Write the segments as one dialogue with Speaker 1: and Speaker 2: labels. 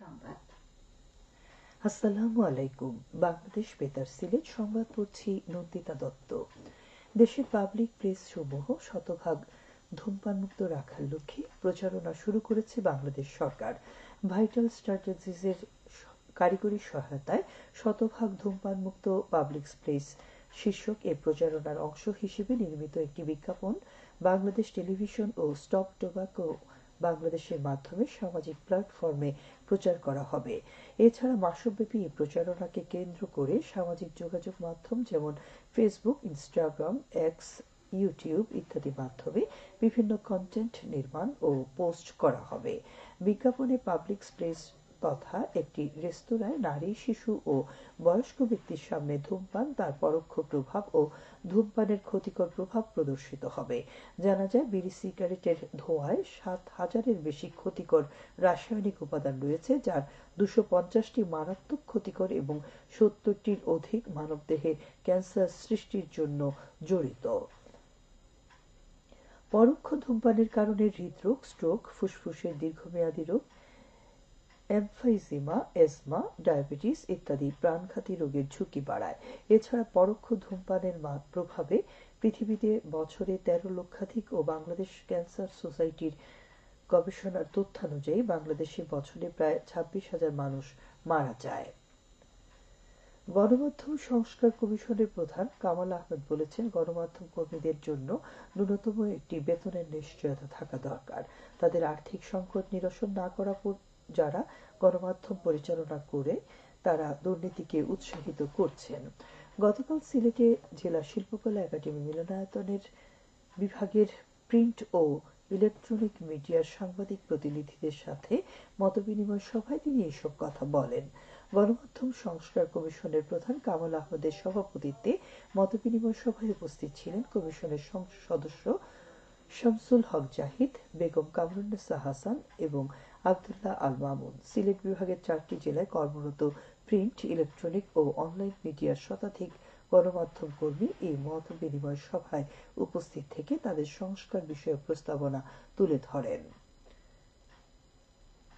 Speaker 1: সংবাদ।
Speaker 2: আসসালামু আলাইকুম। বাংলাদেশ বেতার সিলেট সংবাদ পড়ছি নন্দিতা দত্ত। দেশের পাবলিক সমূহ শতভাগ রাখার লক্ষ্যে প্রচারণা শুরু করেছে বাংলাদেশ সরকার। ভাইটাল স্ট্র্যাটেজিসের কারিগরি সহায়তায় শতভাগ ধূমপানমুক্ত পাবলিক প্লেস শীর্ষক এ প্রচারণার অংশ হিসেবে নির্মিত একটি বিজ্ঞাপন বাংলাদেশ টেলিভিশন ও স্টপ টোবাকো বাংলাদেশের মাধ্যমে সামাজিক প্ল্যাটফর্মে প্রচার করা হবে। এছাড়া মাসব্যাপী এই প্রচারণাকে কেন্দ্র করে সামাজিক যোগাযোগ মাধ্যম যেমন ফেসবুক ইনস্টাগ্রাম এক্স ইউটিউব ইত্যাদি মাধ্যমে বিভিন্ন কন্টেন্ট নির্মাণ ও পোস্ট করা হবে। বিজ্ঞাপনে পাবলিক স্পেস তথা একটি রেস্তোরাঁয় নারী, শিশু ও বয়স্ক ব্যক্তির সামনে ধূমপান, তার পরোক্ষ প্রভাব ও ধূমপানের ক্ষতিকর প্রভাব প্রদর্শিত হবে। জানা যায়, বিড়ি সিগারেটের ধোঁয়ায় সাত হাজারের বেশি ক্ষতিকর রাসায়নিক উপাদান রয়েছে, যার দুশো পঞ্চাশটি মারাত্মক ক্ষতিকর এবং সত্তরটির অধিক মানবদেহে ক্যান্সার সৃষ্টির জন্য জড়িত। পরোক্ষ ধূমপানের কারণে হৃদরোগ, স্ট্রোক, ফুসফুসের দীর্ঘমেয়াদী রোগ এমফাইজিমা এসমা, ডায়াবেটিস ইত্যাদি প্রাণঘাতী রোগের ঝুঁকি বাড়ায়। এছাড়া পরোক্ষ ধূমপানের প্রভাবে পৃথিবীতে বছরে তেরো লক্ষাধিক ও বাংলাদেশ ক্যান্সার সোসাইটির গবেষণার তথ্যানুযায়ী বাংলাদেশে বছরে প্রায় ছাব্বিশ হাজার মানুষ মারা যায়। গণমাধ্যম সংস্কার কমিশনের প্রধান কামাল আহমেদ বলেছেন, গণমাধ্যম কর্মীদের জন্য ন্যূনতম একটি বেতনের নিশ্চয়তা থাকা দরকার। তাদের আর্থিক সংকট নিরসন না করা যারা গণমাধ্যম পরিচালনা করে, তারা দুর্নীতিকে উৎসাহিত করছেন। গতকাল সিলেটে জেলা শিল্পকলা একাডেমি মিলনায়তনের বিভাগের প্রিন্ট ও ইলেকট্রনিক মিডিয়ার সাংবাদিক প্রতিনিধিদের সাথে মতবিনিময় সভায় তিনি এসব কথা বলেন। গণমাধ্যম সংস্কার কমিশনের প্রধান কামাল আহমদের সভাপতিত্বে মতবিনিময় সভায় উপস্থিত ছিলেন কমিশনের সদস্য শামসুল হক জাহিদ, বেগম কামরুন্নেসা হাসান এবং আবদুল্লাহ আল মামুন সিলেট বিভাগের চারটি জেলায় কর্মরত প্রিন্ট, ইলেকট্রনিক ও অনলাইন মিডিয়ার শতাধিক গণমাধ্যম কর্মী এই মত বিনিময় সভায় উপস্থিত থেকে তাদের সংস্কার বিষয়ক প্রস্তাবনা তুলে ধরেন।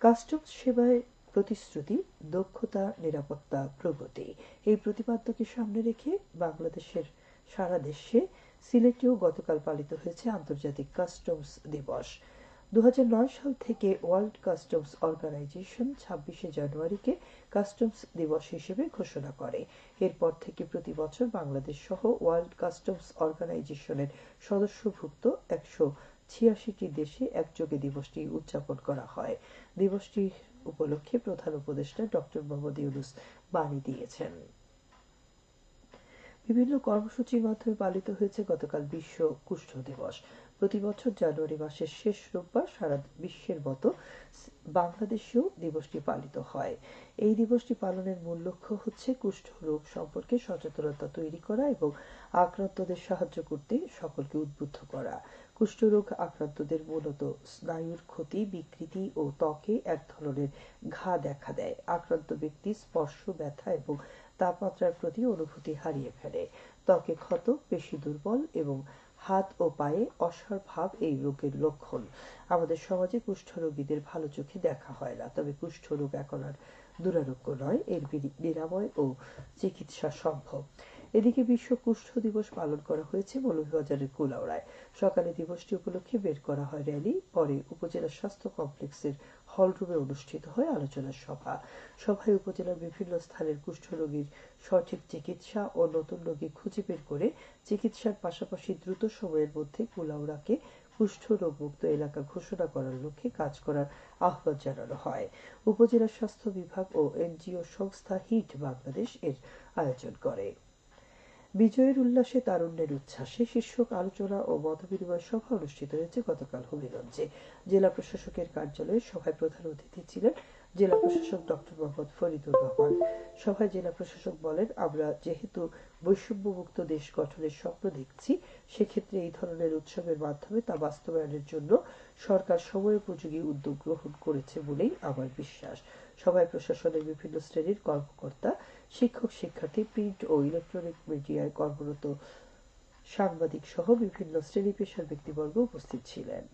Speaker 2: কাস্টমস সেবায় প্রতিশ্রুতি, দক্ষতা, নিরাপত্তা, প্রগতি এই প্রতিপাদ্যকে সামনে রেখে বাংলাদেশের সারা দেশে সিলেটেও গতকাল পালিত হয়েছে আন্তর্জাতিক কাস্টমস দিবস। দু হাজার নয় সাল থেকে ওয়ার্ল্ড কাস্টমস অর্গানাইজেশন ছাব্বিশে জানুয়ারিকে কাস্টমস দিবস হিসেবে ঘোষণা করে। এরপর থেকে প্রতি বছর বাংলাদেশ সহ ওয়ার্ল্ড কাস্টমস অর্গানাইজেশনের সদস্যভুক্ত একশো ছিয়াশিটি দেশে একযোগে দিবসটি উদযাপন করা হয়। দিবসটি উপলক্ষে প্রধান উপদেষ্টা ডক্টর মোহাম্মদ ইউনুস বাণী দিয়েছেন। বিভিন্ন কর্মসূচির মাধ্যমে পালিত হয়েছে গতকাল বিশ্ব কুষ্ঠ দিবস। প্রতি বছর জানুয়ারি মাসের শেষ রোববার সারা বিশ্বের মতো বাংলাদেশেও দিবসটি পালিত হয়। এই দিবসটি পালনের মূল লক্ষ্য হচ্ছে কুষ্ঠ রোগ সম্পর্কে সচেতনতা তৈরি করা এবং আক্রান্তদের সাহায্য করতে সকলকে উদ্বুদ্ধ করা। কুষ্ঠরোগ আক্রান্তদের মূলত স্নায়ুর ক্ষতি, বিকৃতি ও ত্বকে এক ধরনের ঘা দেখা দেয়। আক্রান্ত ব্যক্তি স্পর্শ, ব্যথা এবং তাপমাত্রার প্রতি অনুভূতি হারিয়ে ফেলে। ত্বকে ক্ষত, পেশি দুর্বল এবং হাত ও পায়ে অসার ভাব এই রোগের লক্ষণ। আমাদের সমাজে কুষ্ঠ রোগীদের ভালো চোখে দেখা হয় না, তবে কুষ্ঠ রোগ এখন আর দুরারোগ্য নয়, এর নিরাময় ও চিকিৎসা সম্ভব। এদিকে বিশ্ব কুষ্ঠ দিবস পালন করা হয়েছে মৌলভীবাজারের কুলাউড়ায়। সকালে দিবসটি উপলক্ষে বের করা হয় র্যালি, পরে উপজেলা স্বাস্থ্য কমপ্লেক্সের হলরুমে অনুষ্ঠিত হয় আলোচনা সভা। সভায় উপজেলার বিভিন্ন স্থানের কুষ্ঠ রোগীর সঠিক চিকিৎসা ও নতুন রোগী খুঁজে বের করে চিকিৎসার পাশাপাশি দ্রুত সময়ের মধ্যে কুলাউড়াকে কুষ্ঠ রোগমুক্ত এলাকা ঘোষণা করার লক্ষ্যে কাজ করার আহ্বান জানানো হয়। উপজেলা স্বাস্থ্য বিভাগ ও এনজিও সংস্থা হিট বাংলাদেশ এর আয়োজন করে। বিজয়ের উল্লাসে তারুণ্যের উচ্ছ্বাসে শীর্ষক আলোচনা ও মতবিনিময় সভা অনুষ্ঠিত হয়েছে গতকাল হবিগঞ্জে। জেলা প্রশাসকের কার্যালয়ে সভায় প্রধান অতিথি ছিলেন জেলা প্রশাসক ডক্টর মোহাম্মদ ফরিদুর রহমান, সভায় জেলা প্রশাসক বলেন, আমরা যেহেতু বৈষম্যমুক্ত দেশ গঠনের স্বপ্ন দেখছি, সেক্ষেত্রে এই ধরনের উৎসবের মাধ্যমে তা বাস্তবায়নের জন্য সরকার সময়োপযোগী উদ্যোগ গ্রহণ করেছে বলেই আমার বিশ্বাস। সভায় প্রশাসনের বিভিন্ন শ্রেণির কর্মকর্তা, শিক্ষক, শিক্ষার্থী, প্রিন্ট ও ইলেকট্রনিক মিডিয়ায় কর্মরত সাংবাদিক সহ বিভিন্ন শ্রেণি পেশার ব্যক্তিবর্গ উপস্থিত ছিলেন।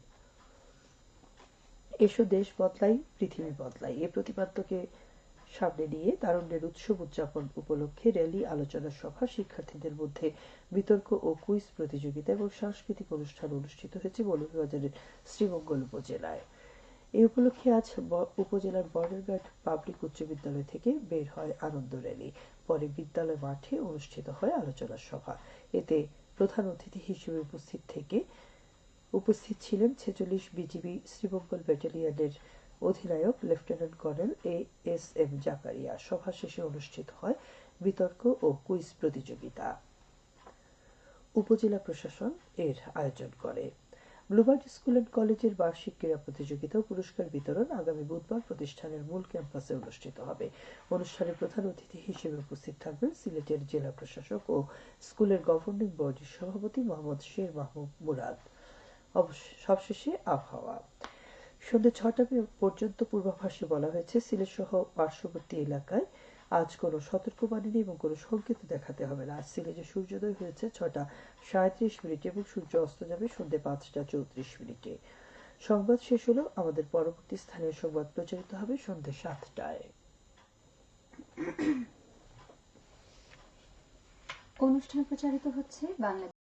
Speaker 2: এসো দেশ বদলাই, পৃথিবী বদলাই। এই প্রতিপাদ্যকে সামনে নিয়ে তারুণ্যের উৎসব উদযাপন উপলক্ষে র্যালি, আলোচনা সভা শিক্ষার্থীদের মধ্যে বিতর্ক ও কুইজ প্রতিযোগিতা এবং সাংস্কৃতিক অনুষ্ঠান অনুষ্ঠিত হয়েছে মৌলভীবাজারের শ্রীমঙ্গল উপজেলায়। এই উপলক্ষে আজ উপজেলার বর্ডারঘাট পাবলিক উচ্চ বিদ্যালয় থেকে বের হয় আনন্দ র্যালি। পরে বিদ্যালয় মাঠে অনুষ্ঠিত হয় আলোচনা সভা। এতে প্রধান অতিথি হিসেবে উপস্থিত থেকে উপস্থিত ছিলেন ছেচল্লিশ বিজিবি শ্রীমঙ্গল ব্যাটালিয়নের অধিনায়ক lieutenant colonel A S M Zakaria. সভা শেষে অনুষ্ঠিত হয় বিতর্ক ও কুইজ প্রতিযোগিতা। উপজেলা প্রশাসন এর আয়োজন করে। ব্লুবার্ড স্কুল অ্যান্ড কলেজের বার্ষিক ক্রীড়া প্রতিযোগিতা ও পুরস্কার বিতরণ আগামী বুধবার প্রতিষ্ঠানের মূল ক্যাম্পাসে অনুষ্ঠিত হবে। অনুষ্ঠানে প্রধান অতিথি হিসেবে উপস্থিত থাকবেন সিলেটের জেলা প্রশাসক ও স্কুলের গভর্নিং বডির সভাপতি মোহাম্মদ শের মাহমুদ মুরাদ। সবশেষে আবহাওয়া। সন্ধ্যে ছটা পর্যন্ত পূর্বাভাসে বলা হয়েছে সিলেট সহ পার্শ্ববর্তী এলাকায় আজ কোনো সতর্কবাণী নেই এবং কোনো সংকেত দেখাতে হবে না। আজ সিলেটে সূর্যোদয় হয়েছে ছটা সাঁত্রিশ মিনিটে এবং সূর্য অস্ত যাবে সন্ধ্যে পাঁচটা চৌত্রিশ মিনিটে। সংবাদ শেষ হলো, আমাদের পরবর্তী স্থানীয় সংবাদ প্রচারিত হবে সন্ধ্যে সাতটায়।
Speaker 1: অনুষ্ঠান প্রচারিত হচ্ছে বাংলাদেশ